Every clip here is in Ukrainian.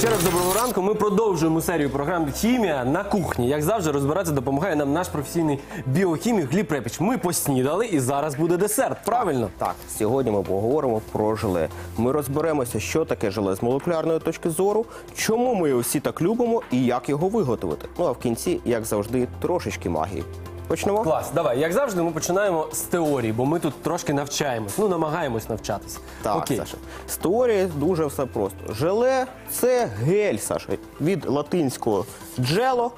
Ще раз доброго ранку. Ми продовжуємо серію програм Хімія на кухні. Як завжди, розбиратися допомагає нам наш професійний біохімік Гліб Репіч. Ми поснідали і зараз буде десерт. Правильно? Так, сьогодні ми поговоримо про желе. Ми розберемося, що таке желе з молекулярної точки зору, чому ми його всі так любимо і як його виготовити. Ну а в кінці, як завжди, трошечки магії. Почнемо? Клас, давай. Як завжди, ми починаємо з теорії, бо ми тут трошки навчаємось. Ну, намагаємось навчатися. Так, Окей. Саша. З теорії дуже все просто. Желе це гель, Саша, від латинського джело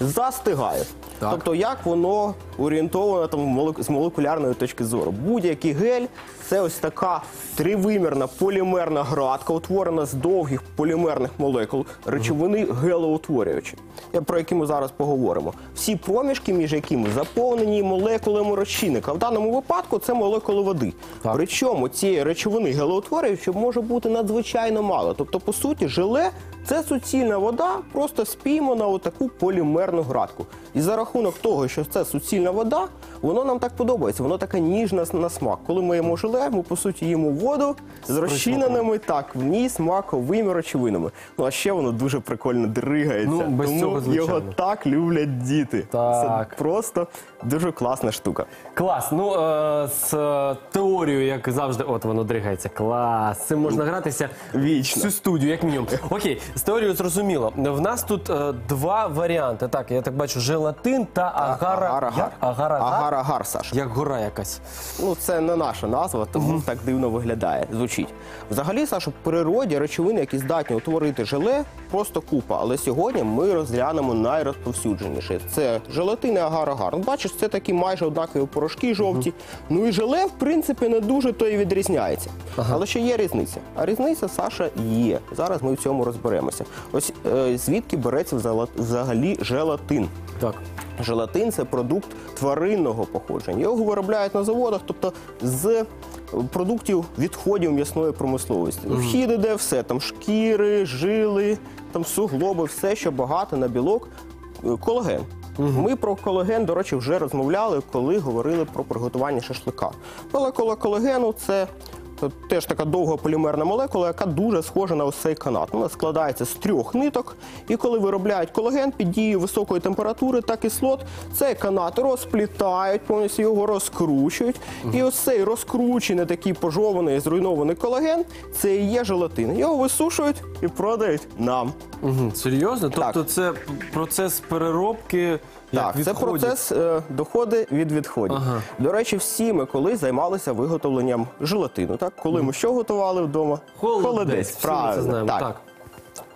застигає. Так. Тобто, як воно орієнтовано там з молекулярної точки зору. Будь-який гель це ось така тривимірна полімерна градка, утворена з довгих полімерних молекул, речовини гелоутворюючі, е, про які ми зараз поговоримо. Всі проміжки, між якими заповнені молекулами розчинника. В даному випадку це молекули води. Так. Причому цієї речовини гелоутворюючої може бути надзвичайно мало. Тобто, по суті, желе це суцільна вода, просто спіймана у таку полімерну градку. І за рахунок того, що це суцільна вода, воно нам так подобається. Воно така ніжна на смак. Коли ми їмо желе, ми по суті їмо воду з розчиненими так в ній смаковими речовинами. Ну а ще воно дуже прикольно дригається. Ну, без тому цього, звичайно. його так люблять діти. Так. Це просто дуже класна штука. Клас. Ну е, з е, теорією, як завжди, от воно дригається. Клас. З Цим можна гратися Вічно. всю студію, як мінімум. Окей, з теорією зрозуміло. В нас тут е, два варіанти. Так, я так бачу, желатин та агара. Агар-агар. Агар-агар? Агар-агар, Саша. Як гора якась. Ну, це не наша назва, тому так дивно виглядає, звучить. Взагалі, Саша, в природі речовини, які здатні утворити желе, просто купа. Але сьогодні ми розглянемо найрозповсюдженіше. Це желатин і агар-агар. Ну, бачиш, це такі майже однакові порошки жовті. Ну і желе, в принципі, не дуже то і відрізняється. Але ще є різниця. А різниця, Саша, є. Зараз ми в цьому розберемося. Ось е, звідки береться взала- взагалі желатин. Так. Желатин це продукт тваринного походження. Його виробляють на заводах, тобто з продуктів відходів м'ясної промисловості. Вхід іде все, там шкіри, жили, там суглоби, все, що багато на білок, е, колаген. Ми про колаген, до речі, вже розмовляли, коли говорили про приготування шашлика. Молекула колагену це Це теж така довга полімерна молекула, яка дуже схожа на ось цей канат. Вона складається з трьох ниток, і коли виробляють колаген під дією високої температури та кислот, цей канат розплітають, повністю його розкручують. І ось цей розкручений, такий пожований, зруйнований колаген, це і є желатин. Його висушують і продають нам. Угу. Серйозно? Так. Тобто це процес переробки Так, це відходів? процес е, доходи від відходів. Ага. До речі, всі ми колись займалися виготовленням желатину. Так, коли ми що готували вдома? Холодець. Всі ми правильно. це знаємо. Так. Так.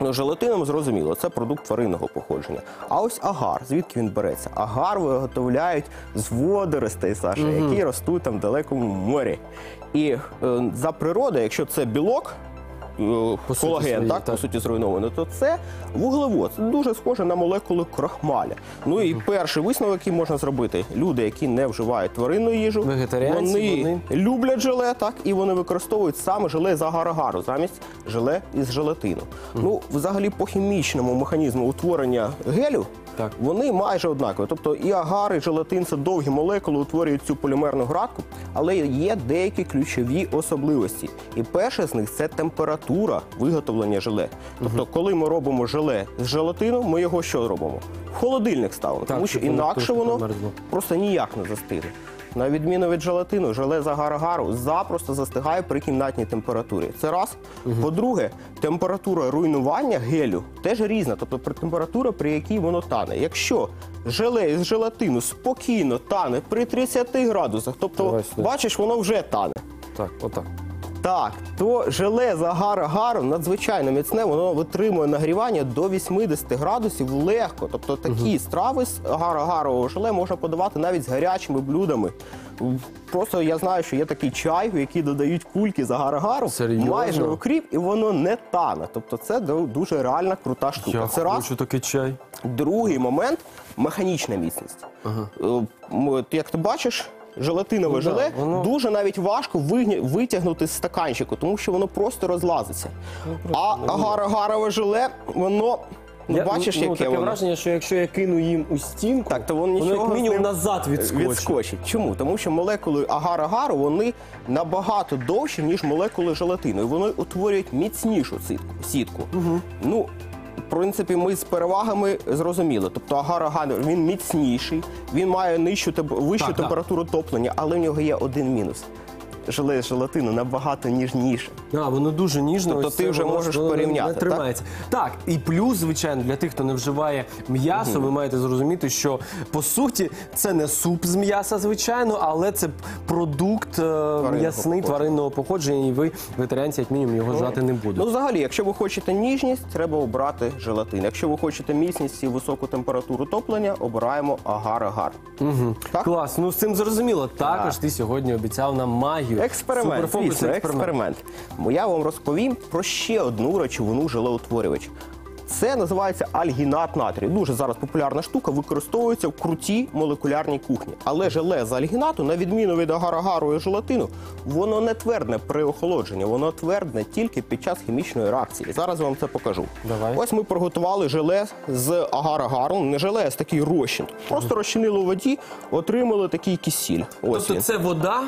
Ну, желатином зрозуміло, це продукт тваринного походження. А ось агар, звідки він береться? Агар виготовляють з водоростей, Саша, які ростуть там в далекому морі. І е, за природою, якщо це білок, колаген, так, так. по суті зруйнований, то це вуглевод. Це дуже схоже на молекули крахмаля. Ну і перший висновок, який можна зробити, люди, які не вживають тваринну їжу, вони, вони- люблять желе, так, і вони використовують саме желе з агар-агару замість желе із желатину. Ну, взагалі, по хімічному механізму утворення гелю. Так. Вони майже однакові. Тобто і агар, і желатин це довгі молекули, утворюють цю полімерну градку, але є деякі ключові особливості. І перше з них це температура виготовлення желе. Тобто, коли ми робимо желе з желатину, ми його що робимо? В холодильник ставимо, Так, тому що інакше воно просто ніяк не застигне. На відміну від желатину, желе з агар-агару запросто застигає при кімнатній температурі. Це раз. По-друге, температура руйнування гелю теж різна, тобто температура, при якій воно тане. Якщо желе із желатину спокійно тане при 30 градусах, тобто Давай бачиш, воно вже тане. Так, отак. Так, то желе з агар-агару надзвичайно міцне, воно витримує нагрівання до 80 градусів легко. Тобто такі страви з агар-агарового желе можна подавати навіть з гарячими блюдами. Просто я знаю, що є такий чай, в який додають кульки з агар-агару, майже окріп, і воно не тане. Тобто це дуже реальна крута штука. Я це раз. такий чай. Другий момент механічна міцність. Е, м, от Як ти бачиш, желатинове Ну да, желе воно- дуже навіть важко витягнути з стаканчику, тому що воно просто розлазиться. Ну, а агар-агарове желе, воно Ну, бачиш, ну, яке таке воно? враження, що якщо я кину їм у стінку, Так, то воно воно як мінімум назад відскочить. відскочить. Чому? Тому що молекули агар-агару вони набагато довші, ніж молекули желатину. І вони утворюють міцнішу сітку. сітку. Ну, принципі, ми з перевагами зрозуміли. Тобто агар-агар він міцніший, він має нижчу вищу Так, температуру топлення, але в нього є один мінус. Желе з желатину набагато ніжніше. А, воно дуже ніжно. Тобто ось ти це вже воно можеш порівняти, Не так? тримається. Так? і плюс, звичайно, для тих, хто не вживає м'ясо, ви маєте зрозуміти, що по суті це не суп з м'яса, звичайно, але це продукт е, м'ясний походження. тваринного походження, і ви, вегетаріанці, як мінімум, його жати не будете. Ну, взагалі, якщо ви хочете ніжність, треба обрати желатин. Якщо ви хочете міцність і високу температуру топлення, обираємо агар-агар. Угу. Так? Клас, ну з цим зрозуміло. Також ти сьогодні обіцяв нам магію. Експеримент, Суперфокус звісно, експеримент. Я вам розповім про ще одну речовину желеутворювач. Це називається альгінат натрію. Дуже зараз популярна штука, використовується в крутій молекулярній кухні. Але желе з альгінату, на відміну від агар-агару і желатину, воно не твердне при охолодженні, воно твердне тільки під час хімічної реакції. Зараз вам це покажу. Давай. Ось ми приготували желе з агар-агару. Не желе, а з такий розчин. Просто розчинили у воді, отримали такий кисіль. Ось Тобто він. це вода,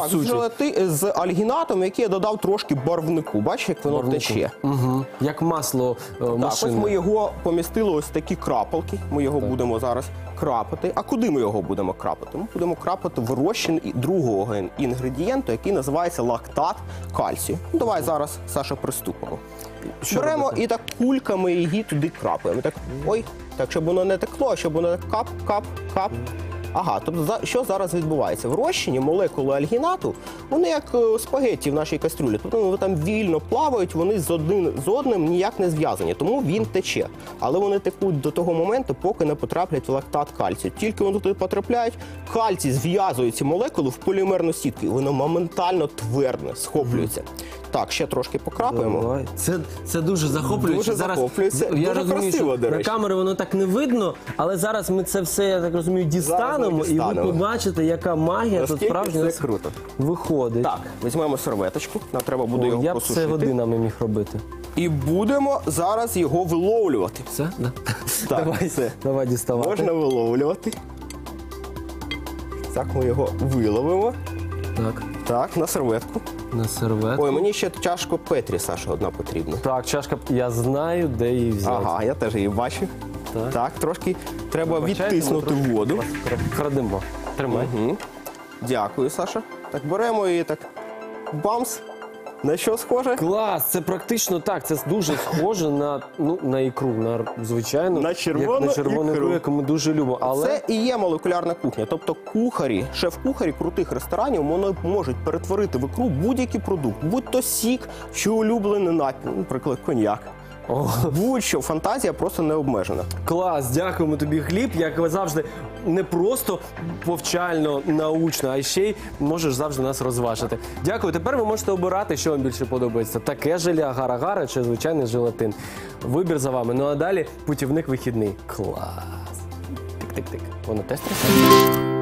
Так, з, желати, з альгінатом, який я додав трошки барвнику. Бачиш, як воно тече. Угу. Як масло е, Так, ось ми його помістили ось такі крапалки. Ми його будемо зараз крапати. А куди ми його будемо крапати? Ми будемо крапати в розчин і- другого ін- інгредієнту, який називається лактат кальцію. Ну, давай зараз, Саша, приступимо. Що Беремо робити? і так кульками її туди крапаємо. Так, ой, так, щоб воно не текло, а щоб воно так кап, кап, кап. Ага, тобто що зараз відбувається? В розчині молекули альгінату, вони як е, спагетті в нашій кастрюлі. Тобто вони там вільно плавають, вони з одним з одним ніяк не зв'язані, тому він тече. Але вони текуть до того моменту, поки не потраплять в лактат кальцію. Тільки вони туди потрапляють, кальцій зв'язує ці молекули в полімерну сітку, і воно моментально твердне, схоплюється. Так, ще трошки покрапаємо. Давай. Це, це дуже захоплююче. Дуже зараз, захоплюється. Я Дуже розумію, красиво, що до на речі. камери воно так не видно, але зараз ми це все, я так розумію, дістанемо, і ви побачите, яка магія тут Наскільки справжня це круто. виходить. Так, візьмемо серветочку, нам треба буде О, його я б це посушити. води нам міг робити. І будемо зараз його виловлювати. Все? Да? Так, давай, все. давай діставати. Можна виловлювати. Так, ми його виловимо. Так, Так, на серветку. на серветку. Ой, мені ще чашку Петрі, Саша, одна потрібна. Так, чашка, я знаю, де її взяти. Ага, я теж її бачу. Так. Так, трошки треба Вибачайте, відтиснути ми трошки воду. кра- Крадемо. Тримай. Угу. Дякую, Саша. Так, беремо її так. Бамс. На що схоже? Клас, це практично так. Це дуже схоже на ну на ікру, на звичайну На червону як на червону ікру. яку ми дуже любимо. Але Це і є молекулярна кухня. Тобто кухарі, шеф-кухарі крутих ресторанів вони можуть перетворити в ікру будь-який продукт, будь то сік, чи улюблений напій, ну, наприклад, коньяк. Будь-що фантазія просто не обмежена. клас, дякуємо тобі, хліб. Як завжди, не просто повчально, научно, а ще й можеш завжди нас розважити. Дякую. Тепер ви можете обирати, що вам більше подобається: таке желе агар-агара чи звичайний желатин. Вибір за вами. Ну а далі путівник вихідний. Клас. Тик-тик-тик. Воно теж трясеться?